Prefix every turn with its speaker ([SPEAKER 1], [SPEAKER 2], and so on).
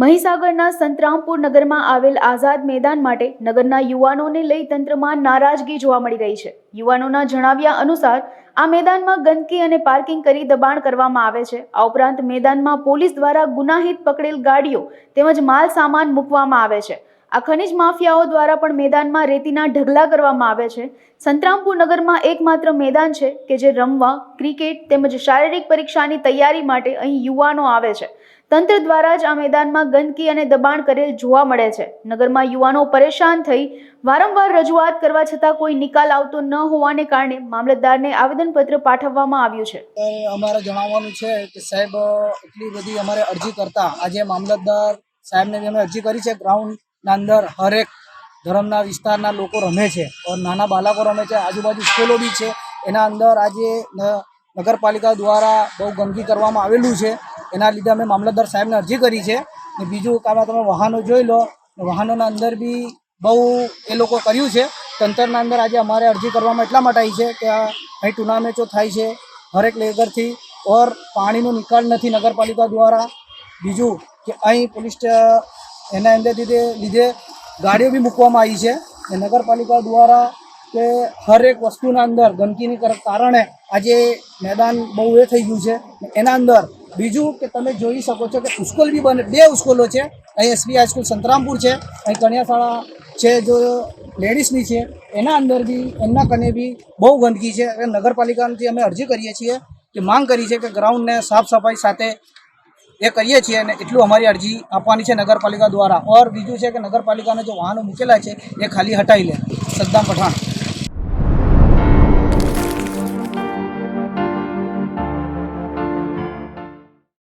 [SPEAKER 1] મહીસાગરના સંતરામપુર નગરમાં આવેલ આઝાદ મેદાન માટે નગરના યુવાનોને લઈ તંત્રમાં નારાજગી જોવા મળી રહી છે. યુવાનોના જણાવ્યા અનુસાર, આ મેદાનમાં ગંદકી અને પાર્કિંગ કરી દબાણ કરવામાં આવે છે. આ ઉપરાંત મેદાનમાં પોલીસ દ્વારા ગુનાહિત પકડેલ ગાડીઓ તેમજ માલ સામાન મૂકવામાં આવે છે. આ ખનિજ માફિયાઓ દ્વારા પણ મેદાનમાં રેતીના ઢગલા કરવામાં આવે છે. સંતરામપુર નગરમાં એકમાત્ર મેદાન છે કે જે રમવા, ક્રિકેટ તેમજ શારીરિક પરીક્ષાની તૈયારી માટે અહીં યુવાનો આવે છે. તંત્ર દ્વારા જ આ મેદાનમાં ગંદકી અને દબાણ કરેલ જોવા મળે છે. નગરમાં યુવાનો પરેશાન થઈ વારંવાર રજૂઆત કરવા છતાં કોઈ નિકાલ આવતો ન હોવાને કારણે મામલતદારને આવેદનપત્ર પાઠવવામાં આવ્યું છે.
[SPEAKER 2] અમારે જણાવવાનું છે કે સાહેબ, એટલી બધી અમારે અરજી કરતા આજે મામલતદાર સાહેબને અમે અરજી કરી છે. ગ્રાઉન્ડના અંદર હરેક ધર્મના વિસ્તારના લોકો રમે છે. ઓર નાના બાળકો રમે છે. આજુબાજુ સ્કૂલો બી છે. એના અંદર આજે નગરપાલિકા દ્વારા બહુ ગંદકી કરવામાં આવેલું છે. એના લીધે અમે મામલતદાર સાહેબને અરજી કરી છે. ને બીજું કે આમાં તમે વાહનો જોઈ લો. વાહનોના અંદર બી બહુ એ લોકો કર્યું છે. તંત્રના અંદર આજે અમારે અરજી કરવામાં એટલા માટે આવી છે કે અહીં ટુર્નામેન્ટો થાય છે હરેક લેગરથી. ઓર પાણીનો નિકાલ નથી નગરપાલિકા દ્વારા. બીજું કે અહીં પોલીસ એના અંદર લીધે લીધે ગાડીઓ બી મૂકવામાં આવી છે. ને નગરપાલિકા દ્વારા કે હરેક વસ્તુના અંદર ગંદકીની કર- કારણે આજે મેદાન બહુ એ થઈ ગયું છે. એના અંદર બીજું કે તમે જોઈ શકો છો કે ઉસ્કૂલ બી બને, બે ઉસ્કૂલો છે. અહીં એસબી હાઈસ્કૂલ સંતરામપુર છે, અહીં કન્યાશાળા છે જો લેડીઝની છે, એના અંદર બી, એમના કને બી બહુ ગંદકી છે. એટલે નગરપાલિકાથી અમે અરજી કરીએ છીએ કે માંગ કરી છે કે ગ્રાઉન્ડને સાફ સફાઈ સાથે એ કરીએ છીએ અને એટલું અમારી અરજી આપવાની છે નગરપાલિકા દ્વારા. ઓર બીજું છે કે નગરપાલિકાના જે વાહનો મૂકેલા છે, એ ખાલી હટાવી લે. સદ્દામ પઠાણ.